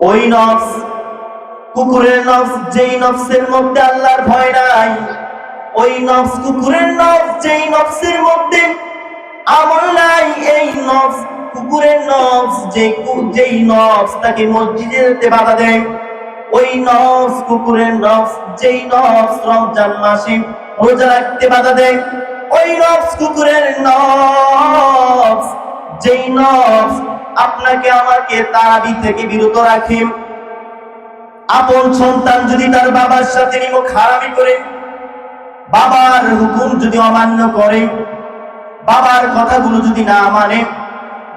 ওই নফস, কুকুরের নফস, যেই নফসের মধ্যে আল্লাহর ভয় নাই, ওই নফস, কুকুরের নফস, যেই নফসের মধ্যে আমল নাই, এই নফস, কুকুরের নফস, যে যেই নফস তাকে মসজিদে যেতে বাধা দেয়, ওই নফস, কুকুরের নফস, যেই নফস রমজান মাসে রোজা রাখতে বাধা দেয়, ওই নফস, কুকুরের নফস যেই নফস আপনাকে আমাকে তারাবি থেকে বিরত রাখে। আপন সন্তান যদি তার বাবার সাথে নিমক হারামি করে, বাবার হুকুম যদি অমান্য করে, বাবার কথাগুলো যদি না মানে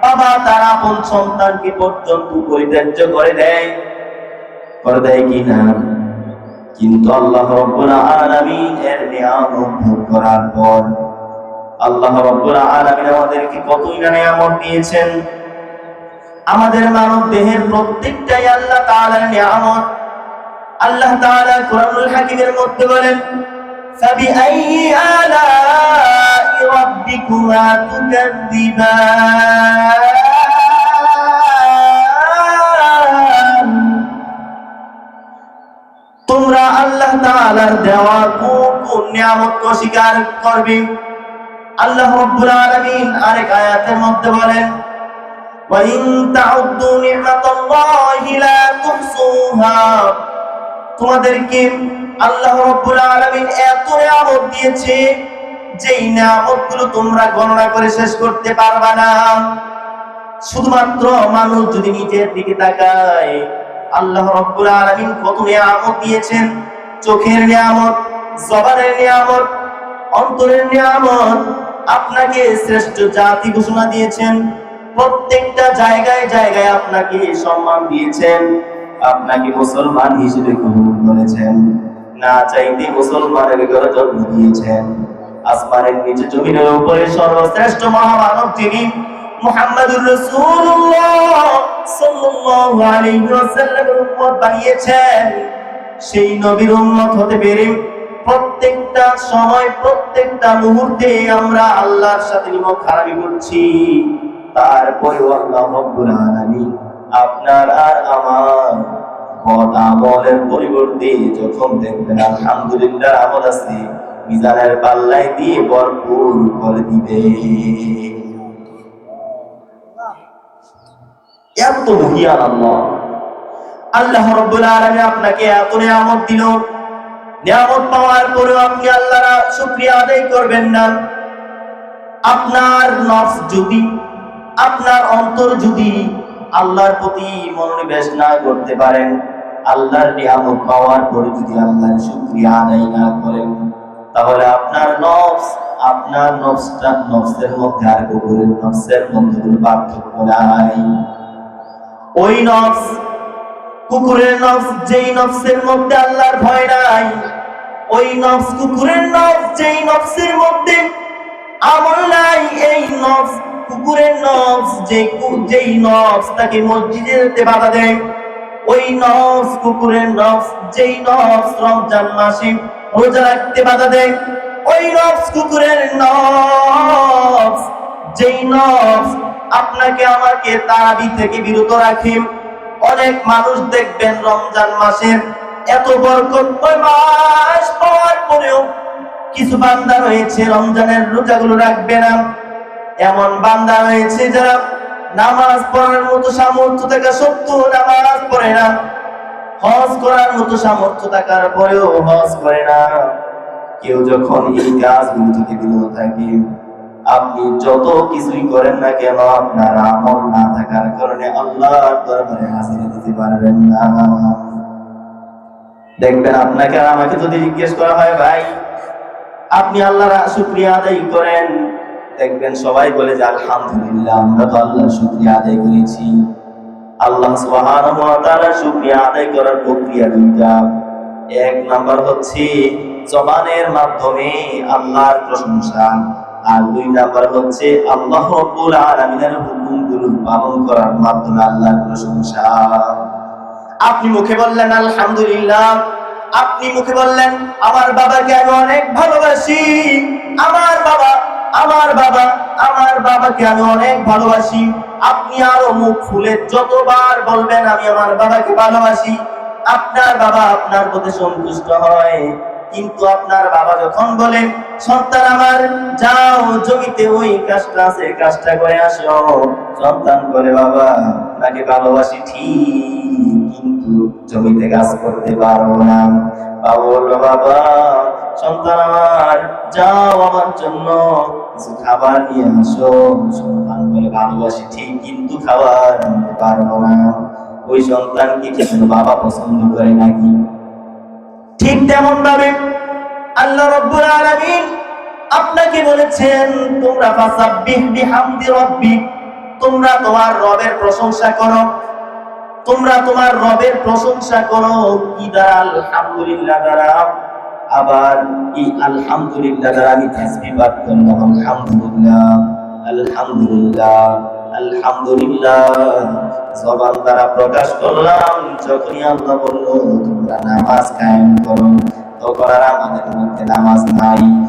বাবা তার আপন সন্তানকে পর্যন্ত পরিত্যাজ্য করে দেয়। করে দেয় কি না? কিন্তু আল্লাহ রব্বুল আলামিন এর নিয়ামত ভোগ করার পর আল্লাহ রব্বুল আমাদেরকে কতই না নিয়ামত দিয়েছেন? আমাদের মানব দেহের প্রত্যেকটাই আল্লাহ তাআলার নিয়ামত। আল্লাহ তাআলা কোরআনুল হাকিমের মধ্যে বলেন, ফাবিআইয়ি তোমরা আল্লাহ তাআলার দেওয়া কোন কোন নিয়ামত অস্বীকার করবে। আল্লাহ রাব্বুল আলামিন আরেক আয়াতের মধ্যে বলেন وَإِن تَعُدُّوا نِعْمَةَ اللَّهِ لَا تُحْصُوهَا তোমাদেরকে আল্লাহ রাব্বুল আলামিন এত নিয়ামত দিয়েছে যেই নিয়ামতগুলো তোমরা গণনা করে শেষ করতে পারবা না শুধুমাত্র মানুষ যদি নিজের দিকে তাকায় আল্লাহ রাব্বুল আলামিন কত নিয়ামত দিয়েছেন চোখের নিয়ামত জবানের নিয়ামত অন্তরের নিয়ামত আপনাকে শ্রেষ্ঠ জাতি ঘোষণা দিয়েছেন। প্রত্যেকটা জায়গায় জায়গায় আপনাকে সম্মান দিয়েছেন। আপনাকে মুসলমান হিসেবে কবুল করেছেন। না চাইতে মুসলমানের ঘরে জন্ম দিয়েছেন। আসমানের নিচে জমিনের উপরে সর্বশ্রেষ্ঠ মহামানব তিনি মুহাম্মাদুর রাসূলুল্লাহ সাল্লাল্লাহু আলাইহি ওয়াসাল্লামের উম্মত বানিয়েছেন। সেই নবীর উম্মত হতে পেরে প্রত্যেকটা সময়, প্রত্যেকটা মুহূর্তে আমরা আল্লাহর সাথে নিমক খারাপি করছি। তারপরেও আল্লাহ আপনার আর আমার পরিবর্তে যখন দেখবেন আলহামদুলিল্লাহ আমল আছে, মিজানের পাল্লায় দিয়ে ভরপুর করে দিবে। এত মহিয়ান আল্লাহ। আল্লাহ রব্বুল আলামিন আপনাকে এত নিয়ামত দিল। নিয়ামত পাওয়ার পরেও আপনি আল্লাহর শুকরিয়া আদায় করবেন না। আপনার নফস যদি, আপনার অন্তর যদি আল্লাহর প্রতি মনোনিবেশ না করতে পারেন, আল্লাহর নিয়ামত পাওয়ার পরে যদি আল্লাহর শুকরিয়া আদায় না করেন, তাহলে আপনার নফস, আপনার নফসটা নফসের মধ্যে আর কুকুরের নফসের মধ্যে কোনো পার্থক্য নাই। ওই নফস কুকুরের নফস, যেই নফসের মধ্যে আল্লাহর ভয় নাই, ওই নফস কুকুরের নফস, যেই নফসের মধ্যে আমল নাই, এই নফস কুকুরের নফস, যে যেই নফস তাকে মসজিদে যেতে বাধা দেয়, ওই নফস কুকুরের নফস, যেই নফস রমজান মাসে রোজা রাখতে বাধা দেয়, ওই নফস কুকুরের নফস, যেই নফস আপনাকে আমাকে তারাবি থেকে বিরত রাখে। অনেক মানুষ দেখবেন রমজান মাসের এত বরকতময় মাস পাওয়ার পরেও কিছু বান্দা রয়েছে, রমজানের রোজাগুলো রাখবে না। এমন বান্দা রয়েছে যারা নামাজ পড়ার মতো সামর্থ্য থাকা সত্ত্বেও নামাজ পড়ে না। হজ করার মতো সামর্থ্য থাকার পরেও হজ করে না। কেউ যখন এই কাজগুলো থেকে বিরত থাকে আপনি যত কিছুই করেন না কেন, আপনার আমল না থাকার কারণে আল্লাহর দরবারে হাজির দিতে পারবেন না। দেখবেন আপনাকে আমাকে যদি জিজ্ঞেস করা হয়, ভাই, আপনি আল্লাহর শুক্রিয়া আদায় করেন? দেখবেন সবাই বলে যে, আলহামদুলিল্লাহ, আমরা তো আল্লাহর শুক্রিয়া আদায় করেছি। আল্লাহ সুবহানাহু ওয়া তাআলার শুকরিয়া আদায় করার প্রক্রিয়া দুইটা। এক নাম্বার হচ্ছে, জবানের মাধ্যমে আল্লাহর প্রশংসা। আর দুই নাম্বার হচ্ছে, আল্লাহ রাব্বুল আলামিনের পালন করার মাধ্যমে আল্লাহর প্রশংসা। আপনি মুখে বললেন, আলহামদুলিল্লাহ। আপনি মুখে বললেন, আমার বাবাকে আমি অনেক ভালোবাসি। আমার বাবা আমার বাবা, আমার বাবাকে আমি অনেক ভালোবাসি। আপনি আরও মুখ খুলে যতবার বলবেন, আমি আমার বাবাকে ভালোবাসি। আপনার বাবা আপনার প্রতি সন্তুষ্ট হয়। কিন্তু আপনার বাবা যখন বলেন সন্তান আমার, যাও জমিতে ওই কাজটা আছে কাজটা করে আসো। সন্তান করে বাবা তাকে ভালোবাসি ঠিক কিন্তু জমিতে কাজ করতে পারব না। বাবা বলল, বাবা, সন্তান আমার, যাও আমার জন্য কিছু খাবার নিয়ে আসো। সন্তান বলে, ভালোবাসি ঠিক, কিন্তু খাবার আনতে পারব না। ওই সন্তান কি বাবা পছন্দ করে নাকি? ঠিক তেমন ভাবে আল্লাহ রব্বুল আলামিন আপনাকে বলেছেন, তোমরা ফাসাব্বিহ বিহামদি রাব্বিক তোমরা তোমার রবের প্রশংসা করো, তোমরা তোমার রবের প্রশংসা করো। কি দ্বারা আলহামদুলিল্লাহ দ্বারা আবার এই আলহামদুলিল্লাহ দ্বারা আমি তাসবিহ পাঠ করলাম। আলহামদুলিল্লাহ আলহামদুলিল্লাহ। দ্বারা তখন আর আমাদের মধ্যে নামাজ নাই।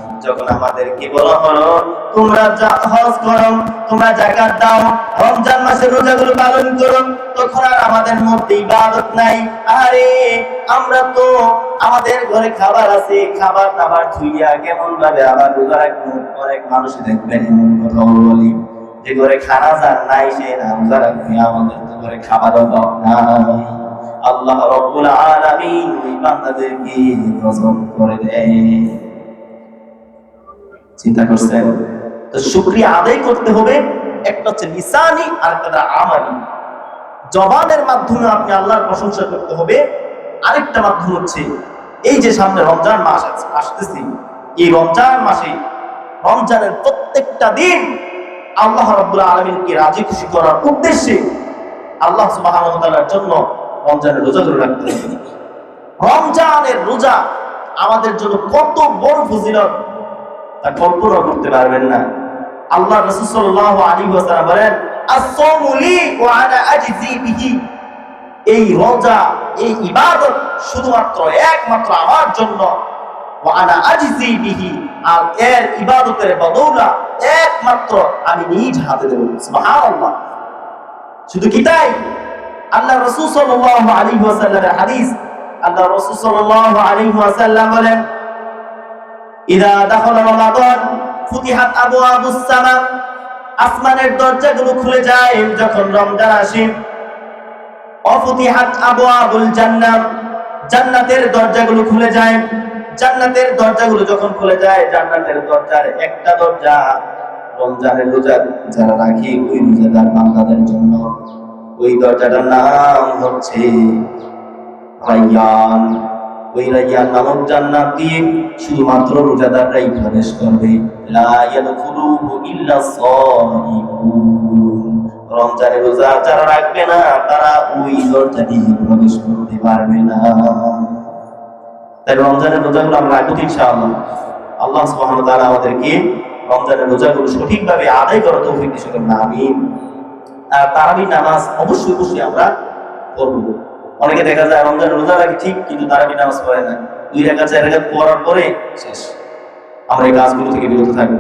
রমজান মাসের রোজাগুলো পালন করো, তখন আর আমাদের মধ্যে ইবাদত নাই। আরে, আমরা তো আমাদের ঘরে খাবার আছে, খাবার দাবার ধুইয়া কেমন ভাবে আবার রোজা রাখব? অনেক মানুষ দেখবেন এমন বলি। যে ঘরে খানা যার নাই, সে না রোজা রাখবে আমাদের তো ঘরে খাবার নাই আল্লাহ রব্বুল আলামিন ওই বান্দাদেরকে গজব করে দেয় চিন্তা করছেন? তো শুকরিয়া আদায় করতে হবে। একটা হচ্ছে লিসানি আর একটা আমালি। জবানের মাধ্যমে আপনি আল্লাহর প্রশংসা করতে হবে। আরেকটা মাধ্যম হচ্ছে, এই যে সামনে রমজান মাস আসতেছি। এই রমজান মাসে রমজানের প্রত্যেকটা দিন আল্লাহ রাব্বুল আলামিনকে রাজি খুশি করার উদ্দেশ্যে আল্লাহ তাআলার জন্য রমজানের রোজা ধরে রাখতে হবে। রমজানের রোজা আমাদের জন্য কত বড় ফজিলত, তা কল্পনা করতে পারবেন না। আল্লাহ রাসূল সাল্লাল্লাহু আলাইহি ওয়াসাল্লাম বলেন এই রোজা, এই ইবাদত শুধুমাত্র একমাত্র আমার জন্য। বিহি, আর এর ইবাদতের বদৌলা একমাত্র আমি নিজ হাতে শুধু কি তাই? আল্লাহ আল্লাহ বলেন আসমানের দরজাগুলো খুলে যায় যখন রমজান আসে। অফুতিহাত আবওয়াবুল জান্নাত জান্নাতের দরজাগুলো খুলে যায়। জান্নাতের দরজাগুলো যখন খুলে যায়, জান্নাতের দরজার একটা দরজা রমজানের রোজা, যারা রাখে ওই রোজাদার বান্দাদের জন্য। ওই দরজাটার নাম হচ্ছে রাইয়ান। ওই রাইয়ান নামক জান্নাত দিয়ে শুধুমাত্র রোজাদাররাই প্রবেশ করবে। রমজানের রোজা যারা রাখবে না, তারা ওই দরজা দিয়ে প্রবেশ করতে পারবে না। তাই রমজানের রোজাগুলো আমরা রাখব ইনশাআল্লাহ। আল্লাহ সুবহানাহু তারা আমাদেরকে রমজানের রোজাগুলো সঠিকভাবে আদায় করার তৌফিক দিন না আমি আর তারাবি নামাজ অবশ্যই অবশ্যই আমরা পড়ব। অনেকে দেখা যায় রমজান রোজা রাখি ঠিক, কিন্তু তারাবি নামাজ পড়ে না। দুই রেখা চার রেখা পড়ার পরে শেষ। আমরা এই কাজগুলো থেকে বিরত থাকব।